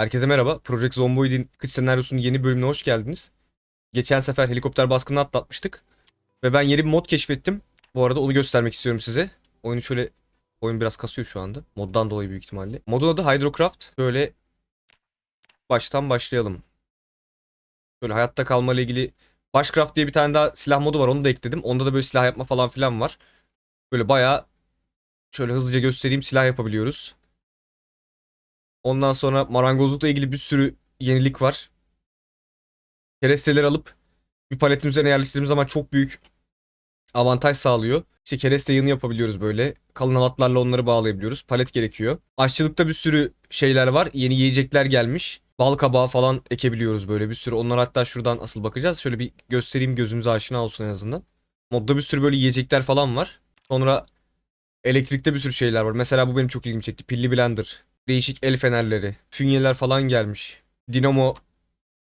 Herkese merhaba. Project Zomboid'in kış senaryosunun yeni bölümüne hoş geldiniz. Geçen sefer helikopter baskını atlatmıştık. Ve ben yeni bir mod keşfettim. Bu arada onu göstermek istiyorum size. Oyunu şöyle... Oyun biraz kasıyor şu anda. Moddan dolayı büyük ihtimalle. Modun adı Hydrocraft. Böyle... Baştan başlayalım. Böyle hayatta kalma ile ilgili... Bushcraft diye bir tane daha silah modu var. Onu da ekledim. Onda da böyle silah yapma falan filan var. Böyle bayağı... Şöyle hızlıca göstereyim silah yapabiliyoruz. Ondan sonra marangozlukla ilgili bir sürü yenilik var. Keresteleri alıp bir paletin üzerine yerleştirdiğimiz zaman çok büyük avantaj sağlıyor. İşte kereste yığını yapabiliyoruz böyle. Kalın halatlarla onları bağlayabiliyoruz. Palet gerekiyor. Aşçılıkta bir sürü şeyler var. Yeni yiyecekler gelmiş. Bal kabağı falan ekebiliyoruz böyle bir sürü. Onlar hatta şuradan asıl bakacağız. Şöyle bir göstereyim gözünüze aşina olsun en azından. Modda bir sürü böyle yiyecekler falan var. Sonra elektrikte bir sürü şeyler var. Mesela bu benim çok ilgimi çekti. Pilli blender. Değişik el fenerleri. Fünyeler falan gelmiş. Dinamo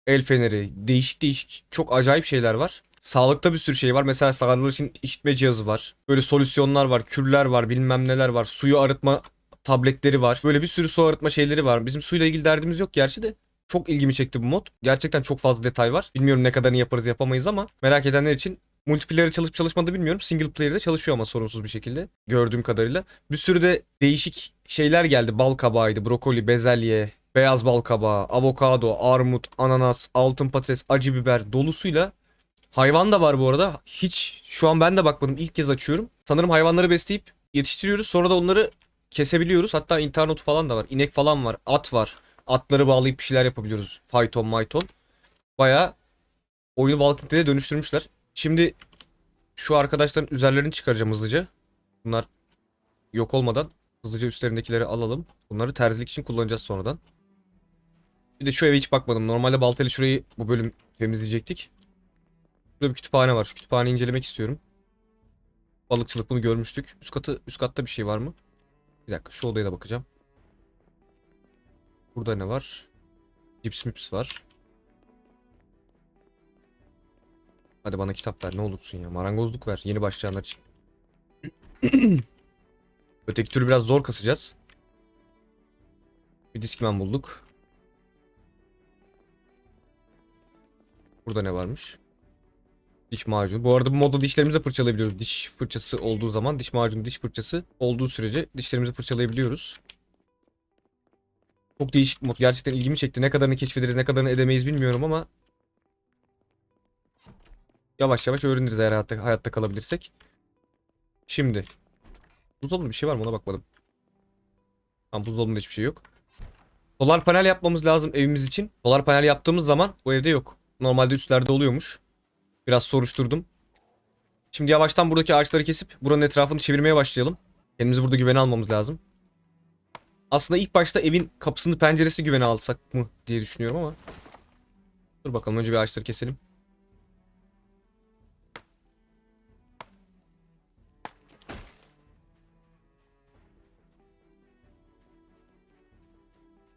el feneri. Değişik değişik çok acayip şeyler var. Sağlıkta bir sürü şey var. Mesela sağlıklar için işitme cihazı var. Böyle solüsyonlar var, kürler var, bilmem neler var. Suyu arıtma tabletleri var. Böyle bir sürü su arıtma şeyleri var. Bizim suyla ilgili derdimiz yok gerçi de. Çok ilgimi çekti bu mod. Gerçekten çok fazla detay var. Bilmiyorum ne kadarını yaparız yapamayız ama merak edenler için multiplayer'ı çalışıp çalışmadığını bilmiyorum. Single player'de çalışıyor ama sorunsuz bir şekilde. Gördüğüm kadarıyla. Bir sürü de değişik şeyler geldi. Bal kabağıydı, brokoli, bezelye, beyaz bal kabağı, avokado, armut, ananas, altın patates, acı biber dolusuyla Hayvan da var bu arada. Hiç şu an ben de bakmadım. İlk kez açıyorum. Sanırım hayvanları besleyip yetiştiriyoruz. Sonra da onları kesebiliyoruz. Hatta internet falan da var. İnek falan var. At var. Atları bağlayıp bir şeyler yapabiliyoruz. Fayton, mayton. Bayağı oyunu Walking dönüştürmüşler. Şimdi şu arkadaşların üzerlerini çıkaracağım hızlıca. Bunlar yok olmadan hızlıca üstlerindekileri alalım. Bunları terzilik için kullanacağız sonradan. Bir de şu eve hiç bakmadım. Normalde baltayla şurayı bu bölüm temizleyecektik. Burada bir kütüphane var. Şu kütüphaneyi incelemek istiyorum. Balıkçılık bunu görmüştük. Üst katı üst katta bir şey var mı? Bir dakika şu odaya da bakacağım. Burada ne var? Cips mips var. Hadi bana kitap ver ne olursun ya. Marangozluk ver yeni başlayanlar için. Öteki türlü biraz zor kasacağız. Bir diskman bulduk. Burada ne varmış? Diş macunu. Bu arada bu modda dişlerimizi fırçalayabiliyoruz. Diş fırçası olduğu zaman diş macunu, diş fırçası olduğu sürece dişlerimizi fırçalayabiliyoruz. Çok değişik mod. Gerçekten ilgimi çekti. Ne kadarını keşfederiz, ne kadarını edemeyiz bilmiyorum ama yavaş yavaş öğreniriz eğer hayatta, hayatta kalabilirsek. Şimdi buzdolabında bir şey var mı ona bakmadım. Tamam buzdolabında hiçbir şey yok. Solar panel yapmamız lazım evimiz için. Solar panel yaptığımız zaman bu evde yok. Normalde üstlerde oluyormuş. Biraz soruşturdum. Şimdi yavaştan buradaki ağaçları kesip buranın etrafını çevirmeye başlayalım. Kendimizi burada güvene almamız lazım. Aslında ilk başta evin kapısını penceresini güvene alsak mı diye düşünüyorum ama. Dur bakalım önce bir ağaçları keselim.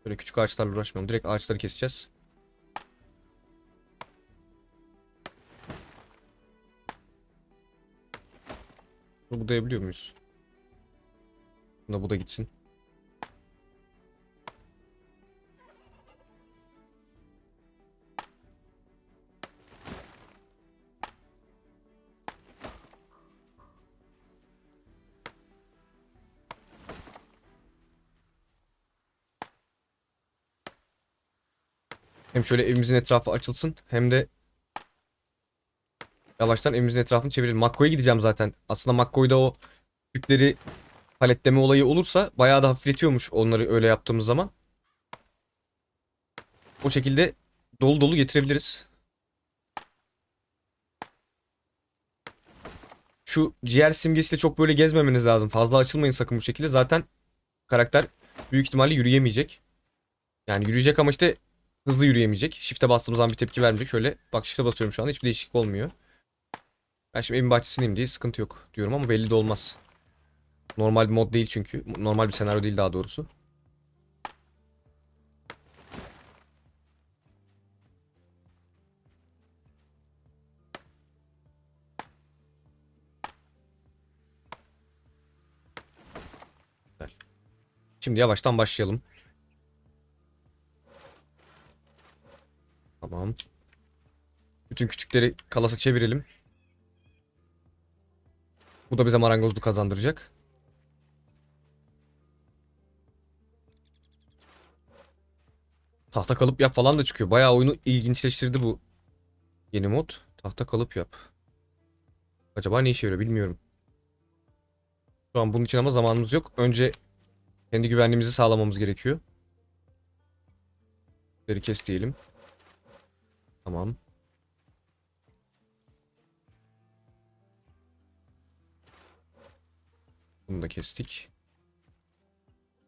Böyle küçük ağaçlarla uğraşmayalım. Direkt ağaçları keseceğiz. Bunu budayabiliyor muyuz? Bunda bu da gitsin. Hem şöyle evimizin etrafı açılsın hem de Yavaştan evimizin etrafını çevirelim. Makko'ya gideceğim zaten. Aslında Makko'da o yükleri paletleme olayı olursa bayağı da hafifletiyormuş onları öyle yaptığımız zaman. O şekilde dolu dolu getirebiliriz. Şu ciğer simgesiyle çok böyle gezmemeniz lazım. Fazla açılmayın sakın bu şekilde. Zaten karakter büyük ihtimalle yürüyemeyecek. Yani yürüyecek ama işte hızlı yürüyemeyecek. Shift'e bastığımız zaman bir tepki vermeyecek. Şöyle bak shift'e basıyorum şu anda hiçbir değişiklik olmuyor. Ben şimdi evin bahçesindeyim diye sıkıntı yok diyorum ama belli de olmaz. Normal bir mod değil çünkü. Normal bir senaryo değil daha doğrusu. Şimdi yavaştan başlayalım. Tamam. Bütün kütükleri kalasa çevirelim. Bu da bize marangozluk kazandıracak. Tahta kalıp yap falan da çıkıyor. Bayağı oyunu ilginçleştirdi bu yeni mod. Tahta kalıp yap. Acaba ne işe yarıyor bilmiyorum. Şu an bunun için ama zamanımız yok. Önce kendi güvenliğimizi sağlamamız gerekiyor. Beri kes diyelim. Tamam. Bunu da kestik.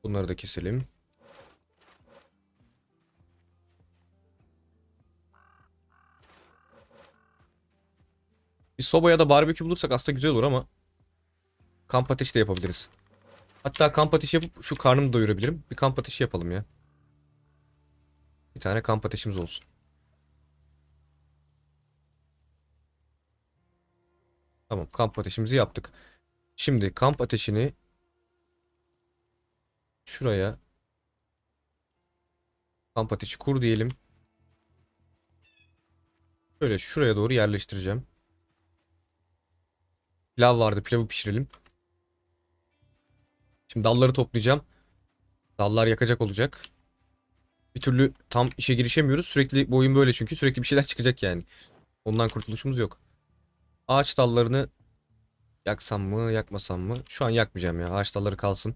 Bunları da keselim. Bir soba ya da barbekü bulursak aslında güzel olur ama kamp ateşi de yapabiliriz. Hatta kamp ateşi yapıp şu karnımı doyurabilirim. Bir kamp ateşi yapalım ya. Bir tane kamp ateşimiz olsun. Tamam kamp ateşimizi yaptık. Şimdi kamp ateşini şuraya kamp ateşi kur diyelim. Şöyle şuraya doğru yerleştireceğim. Pilav vardı pilavı pişirelim. Şimdi dalları toplayacağım. Dallar yakacak olacak. Bir türlü tam işe girişemiyoruz. Sürekli bu oyun böyle çünkü sürekli bir şeyler çıkacak yani. Ondan kurtuluşumuz yok. Ağaç dallarını yaksam mı, yakmasam mı? Şu an yakmayacağım ya. Ağaç dalları kalsın.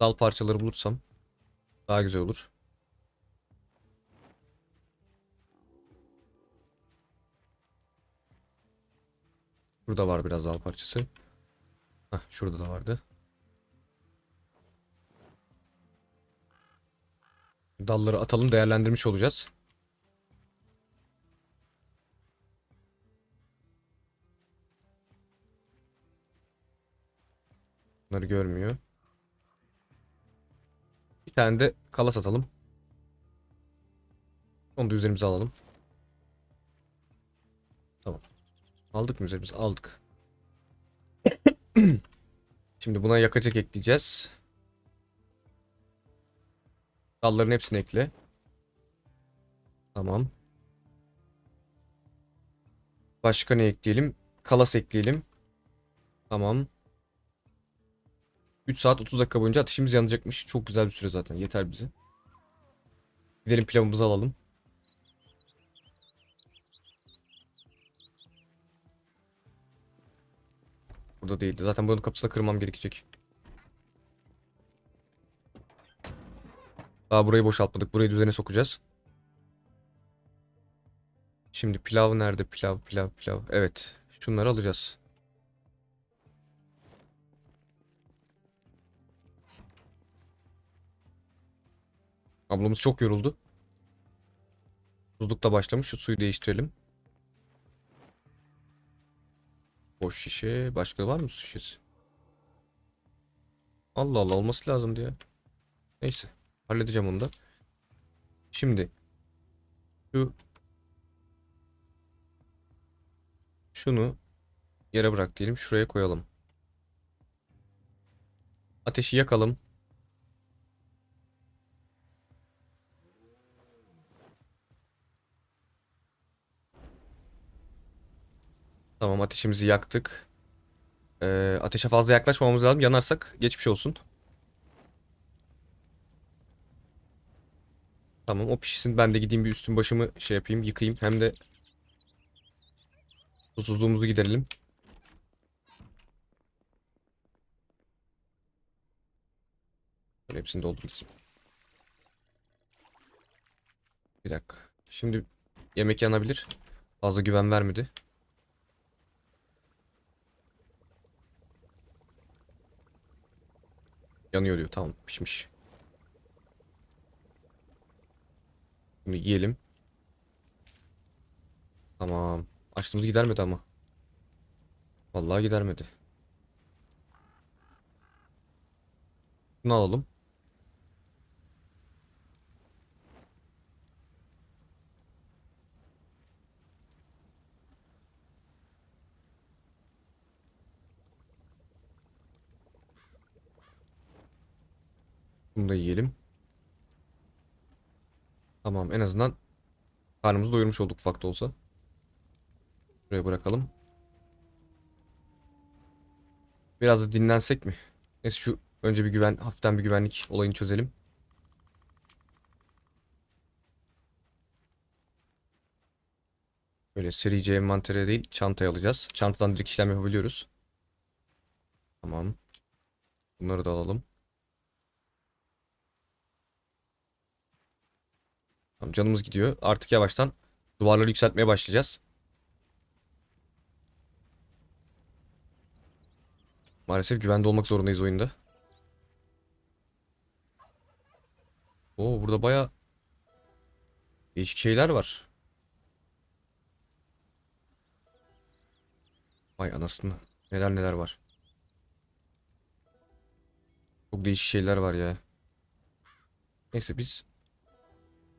Dal parçaları bulursam daha güzel olur. Burada var biraz dal parçası. Hah, şurada da vardı. Dalları atalım değerlendirmiş olacağız. Bunları görmüyor. Bir tane de kalas atalım. Onu da üzerimize alalım. Tamam. Aldık mı üzerimize? Aldık. Şimdi buna yakacak ekleyeceğiz. Dalların hepsini ekle. Tamam. Başka ne ekleyelim? Kalas ekleyelim. Tamam. 3 saat 30 dakika boyunca ateşimiz yanacakmış. Çok güzel bir süre zaten. Yeter bize. Gidelim pilavımızı alalım. Burada değildi. Zaten bunun kapısını kırmam gerekecek. Daha burayı boşaltmadık. Burayı düzene sokacağız. Şimdi pilav nerede? Pilav, pilav, pilav. Evet. Şunları alacağız. Ablamız çok yoruldu. Susuzluk da başlamış. Şu suyu değiştirelim. Boş şişe. Başka var mı su şişesi? Allah Allah olması lazım diye. Neyse. Halledeceğim onu da. Şimdi. Şu. Şunu yere bırak diyelim. Şuraya koyalım. Ateşi yakalım. Tamam ateşimizi yaktık. Ee, ateşe fazla yaklaşmamamız lazım. Yanarsak geçmiş olsun. Tamam o pişsin. Ben de gideyim bir üstüm başımı şey yapayım yıkayayım. Hem de susuzluğumuzu giderelim. Böyle hepsini dolduracağız. Bir dakika. Şimdi yemek yanabilir. Fazla güven vermedi. Yanıyor diyor. Tamam pişmiş. Bunu yiyelim. Tamam. Açlığımızı gidermedi ama. Vallahi gidermedi. Bunu alalım. Bunu da yiyelim. Tamam en azından karnımızı doyurmuş olduk ufak da olsa. Buraya bırakalım. Biraz da dinlensek mi? Neyse şu önce bir güven, hafiften bir güvenlik olayını çözelim. Böyle serice envantere değil çantaya alacağız. Çantadan direkt işlem yapabiliyoruz. Tamam. Bunları da alalım. Canımız gidiyor. Artık yavaştan duvarları yükseltmeye başlayacağız. Maalesef güvende olmak zorundayız oyunda. Oo burada baya değişik şeyler var. Vay anasını. Neler neler var. Çok değişik şeyler var ya. Neyse biz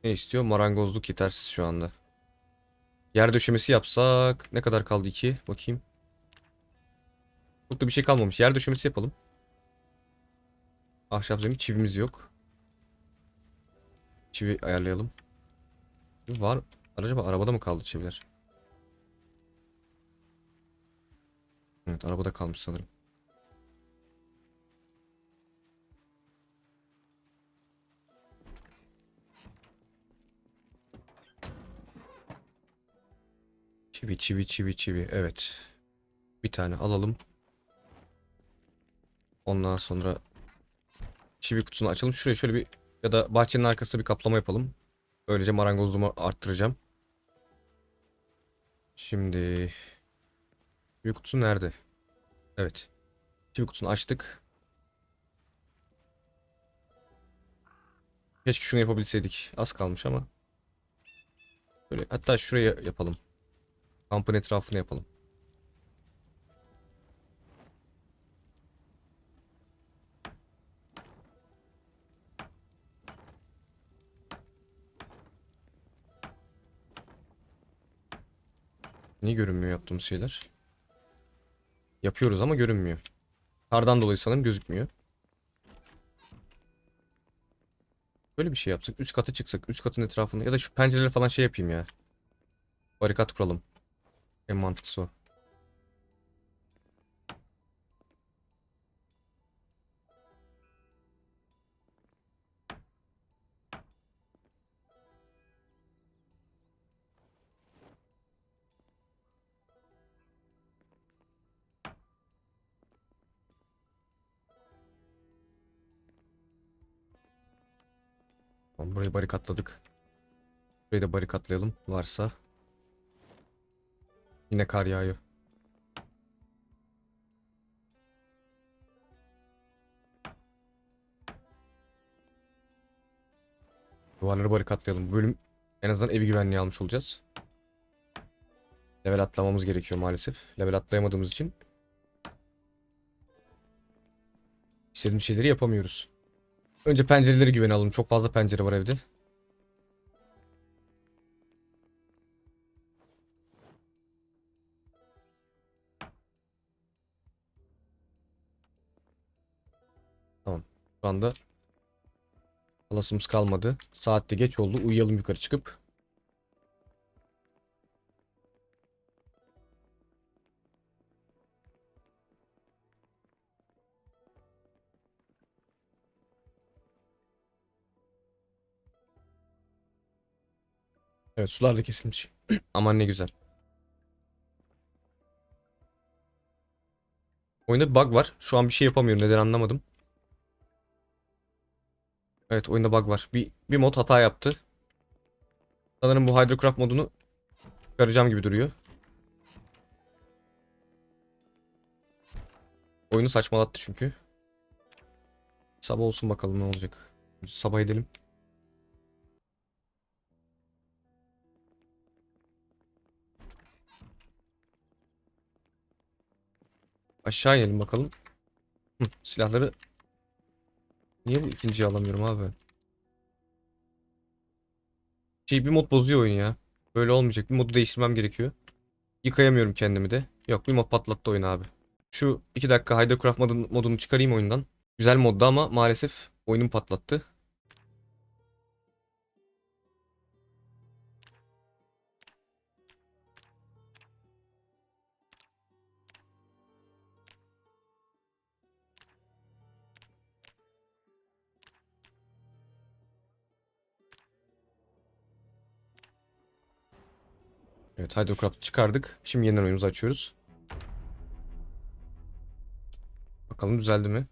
ne istiyor? Marangozluk yetersiz şu anda. Yer döşemesi yapsak ne kadar kaldı iki? Bakayım. Çok da bir şey kalmamış. Yer döşemesi yapalım. Ahşap zemin çivimiz yok. Çivi ayarlayalım. Var. Acaba arabada mı kaldı çiviler? Evet arabada kalmış sanırım. Çivi çivi çivi çivi evet. Bir tane alalım. Ondan sonra çivi kutusunu açalım. Şuraya şöyle bir ya da bahçenin arkasına bir kaplama yapalım. Böylece marangozluğumu arttıracağım. Şimdi çivi kutusu nerede? Evet. Çivi kutusunu açtık. Keşke şunu yapabilseydik. Az kalmış ama. Böyle hatta şuraya yapalım. Kampın etrafını yapalım. Niye görünmüyor yaptığımız şeyler? Yapıyoruz ama görünmüyor. Kardan dolayı sanırım gözükmüyor. Böyle bir şey yapsak. Üst kata çıksak. Üst katın etrafında. Ya da şu pencereleri falan şey yapayım ya. Barikat kuralım. En mantıklısı o. Burayı barikatladık. Burayı da barikatlayalım varsa. Yine kar yağıyor. Duvarları barikatlayalım. Bu bölüm en azından evi güvenliğe almış olacağız. Level atlamamız gerekiyor maalesef. Level atlayamadığımız için istediğimiz şeyleri yapamıyoruz. Önce pencereleri güvene alalım. Çok fazla pencere var evde. Şu anda alasımız kalmadı. Saatte geç oldu. Uyuyalım yukarı çıkıp. Evet sular da kesilmiş. Aman ne güzel. Oyunda bir bug var. Şu an bir şey yapamıyorum. Neden anlamadım. Evet oyunda bug var. Bir, bir mod hata yaptı. Sanırım bu Hydrocraft modunu çıkaracağım gibi duruyor. Oyunu saçmalattı çünkü. Sabah olsun bakalım ne olacak. Sabah edelim. Aşağı inelim bakalım. Hı, silahları Niye bu ikinciyi alamıyorum abi? Şey bir mod bozuyor oyun ya. Böyle olmayacak. Bir modu değiştirmem gerekiyor. Yıkayamıyorum kendimi de. Yok bir mod patlattı oyun abi. Şu 2 dakika Hydrocraft modunu, modunu çıkarayım oyundan. Güzel modda ama maalesef oyunum patlattı. Evet Hydrocraft'ı çıkardık. Şimdi yeniden oyunumuzu açıyoruz. Bakalım düzeldi mi?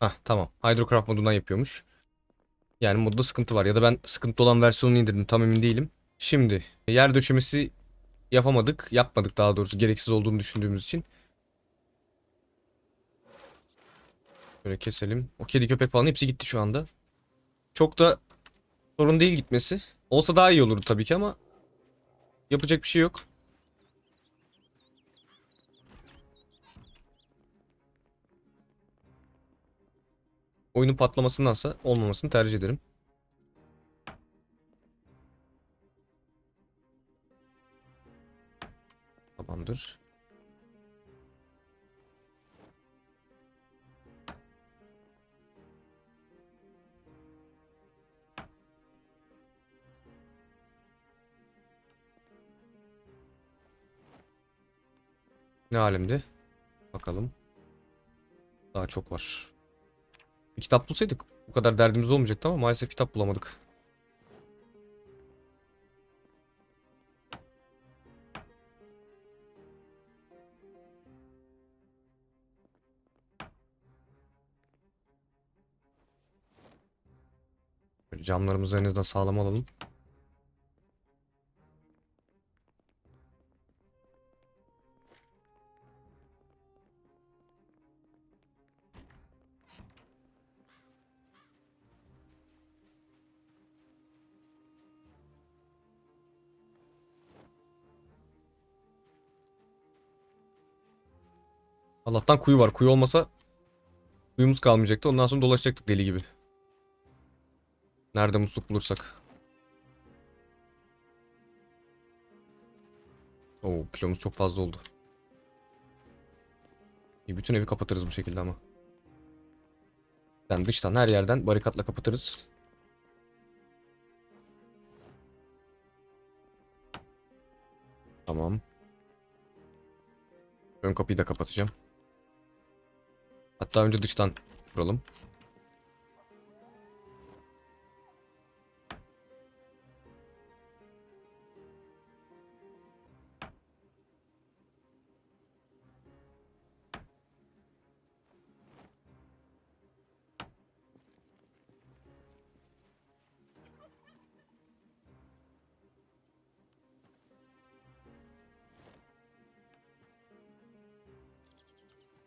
Hah tamam. Hydrocraft modundan yapıyormuş. Yani modda sıkıntı var. Ya da ben sıkıntı olan versiyonunu indirdim. Tam emin değilim. Şimdi yer döşemesi yapamadık. Yapmadık daha doğrusu. Gereksiz olduğunu düşündüğümüz için. Böyle keselim. O kedi köpek falan hepsi gitti şu anda. Çok da sorun değil gitmesi. Olsa daha iyi olurdu tabii ki ama yapacak bir şey yok. Oyunun patlamasındansa olmamasını tercih ederim. Tamamdır. Ne alemde? Bakalım. Daha çok var. Bir kitap bulsaydık bu kadar derdimiz olmayacaktı ama maalesef kitap bulamadık. Böyle camlarımızı en azından sağlam alalım. Allah'tan kuyu var. Kuyu olmasa kuyumuz kalmayacaktı. Ondan sonra dolaşacaktık deli gibi. Nerede musluk bulursak. Oo kilomuz çok fazla oldu. İyi, bütün evi kapatırız bu şekilde ama. Yani dıştan her yerden barikatla kapatırız. Tamam. Ön kapıyı da kapatacağım. Hatta önce dıştan kuralım.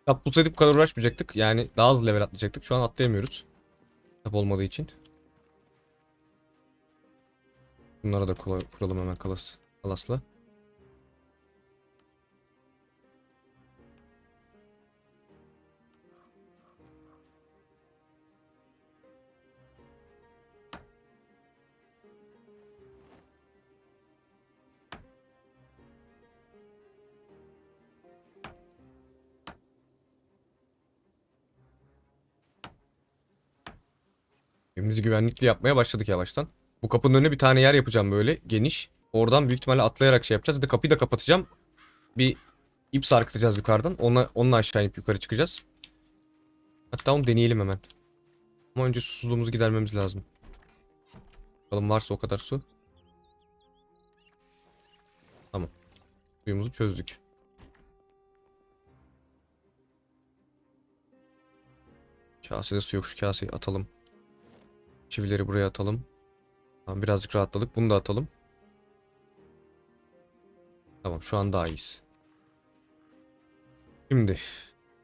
Kitap bulsaydık bu kadar uğraşmayacaktık. Yani daha hızlı level atlayacaktık. Şu an atlayamıyoruz. Kitap olmadığı için. Bunlara da kuralım hemen kalas. Kalasla. Evimizi güvenlikli yapmaya başladık yavaştan. Bu kapının önüne bir tane yer yapacağım böyle geniş. Oradan büyük ihtimalle atlayarak şey yapacağız. Bir de kapıyı da kapatacağım. Bir ip sarkıtacağız yukarıdan. Onunla, onunla aşağı inip yukarı çıkacağız. Hatta onu deneyelim hemen. Ama önce susuzluğumuzu gidermemiz lazım. Bakalım varsa o kadar su. Tamam. Suyumuzu çözdük. Kasede su yok şu kaseyi atalım. Çivileri buraya atalım. Tamam birazcık rahatladık. Bunu da atalım. Tamam şu an daha iyiyiz. Şimdi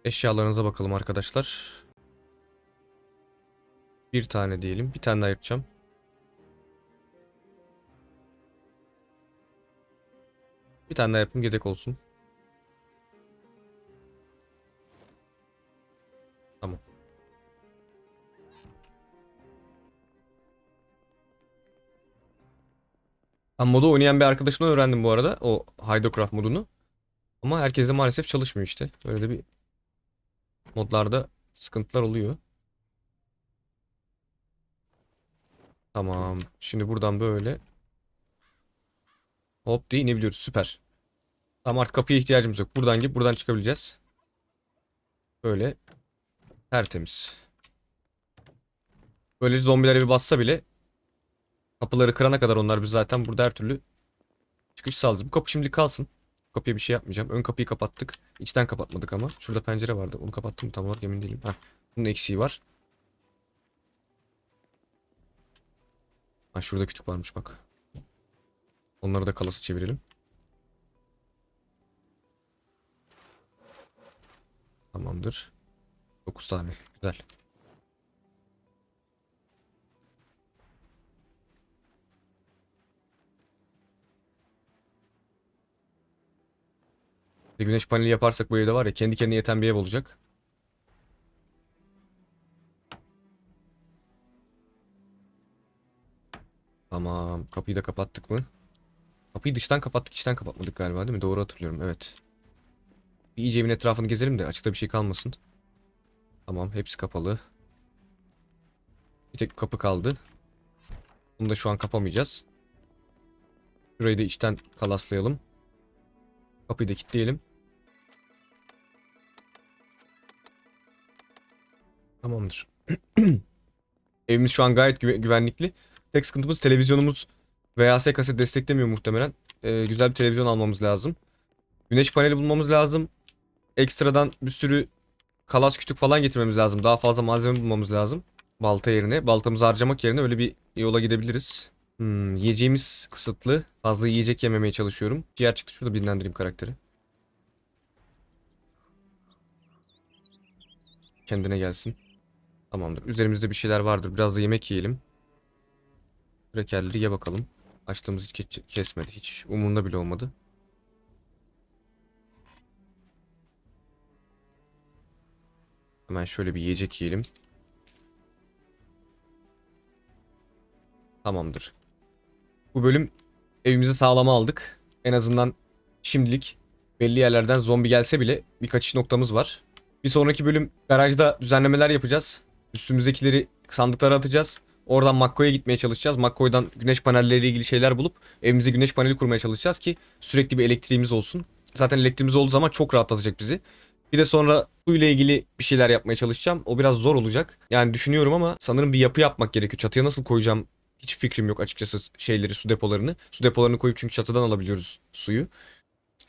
eşyalarınıza bakalım arkadaşlar. Bir tane diyelim. Bir tane daha ayırtacağım. Bir tane daha yapayım yedek olsun. Ben modu oynayan bir arkadaşımdan öğrendim bu arada. O Hydrocraft modunu. Ama herkese maalesef çalışmıyor işte. Öyle de bir modlarda sıkıntılar oluyor. Tamam. Şimdi buradan böyle hop diye inebiliyoruz. Süper. Tamam artık kapıya ihtiyacımız yok. Buradan girip buradan çıkabileceğiz. Böyle tertemiz. Böyle zombiler bir bassa bile kapıları kırana kadar onlar biz zaten burada her türlü çıkış sağlayacağız. Bu kapı şimdilik kalsın. Bu kapıya bir şey yapmayacağım. Ön kapıyı kapattık. İçten kapatmadık ama. Şurada pencere vardı. Onu kapattım tam olarak emin değilim. Heh. Bunun eksiği var. Ha şurada kütük varmış bak. Onları da kalası çevirelim. Tamamdır. 9 tane. Güzel. Bir güneş paneli yaparsak bu evde var ya kendi kendine yeten bir ev olacak. Tamam. Kapıyı da kapattık mı? Kapıyı dıştan kapattık, içten kapatmadık galiba değil mi? Doğru hatırlıyorum. Evet. Bir iyice evin etrafını gezelim de açıkta bir şey kalmasın. Tamam, hepsi kapalı. Bir tek kapı kaldı. Bunu da şu an kapamayacağız. Şurayı da içten kalaslayalım. Kapıyı da kilitleyelim. Tamamdır. Evimiz şu an gayet güve- güvenlikli. Tek sıkıntımız televizyonumuz VHS kaset desteklemiyor muhtemelen. Ee, güzel bir televizyon almamız lazım. Güneş paneli bulmamız lazım. Ekstradan bir sürü kalas kütük falan getirmemiz lazım. Daha fazla malzeme bulmamız lazım. Balta yerine. Baltamızı harcamak yerine öyle bir yola gidebiliriz. Hmm, yiyeceğimiz kısıtlı. Fazla yiyecek yememeye çalışıyorum. Ciğer çıktı. Şurada dinlendireyim karakteri. Kendine gelsin. Tamamdır. Üzerimizde bir şeyler vardır. Biraz da yemek yiyelim. Krekerleri ye bakalım. Açlığımız hiç ke- kesmedi. Hiç umurunda bile olmadı. Hemen şöyle bir yiyecek yiyelim. Tamamdır. Bu bölüm evimizi sağlama aldık. En azından şimdilik belli yerlerden zombi gelse bile bir kaçış noktamız var. Bir sonraki bölüm garajda düzenlemeler yapacağız. Üstümüzdekileri sandıklara atacağız. Oradan Makko'ya gitmeye çalışacağız. Makko'dan güneş panelleriyle ilgili şeyler bulup evimize güneş paneli kurmaya çalışacağız ki sürekli bir elektriğimiz olsun. Zaten elektriğimiz olduğu zaman çok rahatlatacak bizi. Bir de sonra su ile ilgili bir şeyler yapmaya çalışacağım. O biraz zor olacak. Yani düşünüyorum ama sanırım bir yapı yapmak gerekiyor. Çatıya nasıl koyacağım hiç fikrim yok açıkçası şeyleri, su depolarını. Su depolarını koyup çünkü çatıdan alabiliyoruz suyu.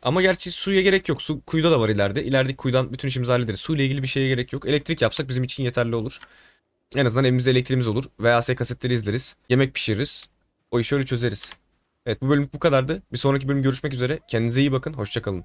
Ama gerçi suya gerek yok. Su kuyuda da var ileride. İlerideki kuyudan bütün işimizi hallederiz. Su ile ilgili bir şeye gerek yok. Elektrik yapsak bizim için yeterli olur. En azından evimizde elektriğimiz olur. VHS kasetleri izleriz. Yemek pişiririz. O işi öyle çözeriz. Evet bu bölüm bu kadardı. Bir sonraki bölüm görüşmek üzere. Kendinize iyi bakın. Hoşçakalın.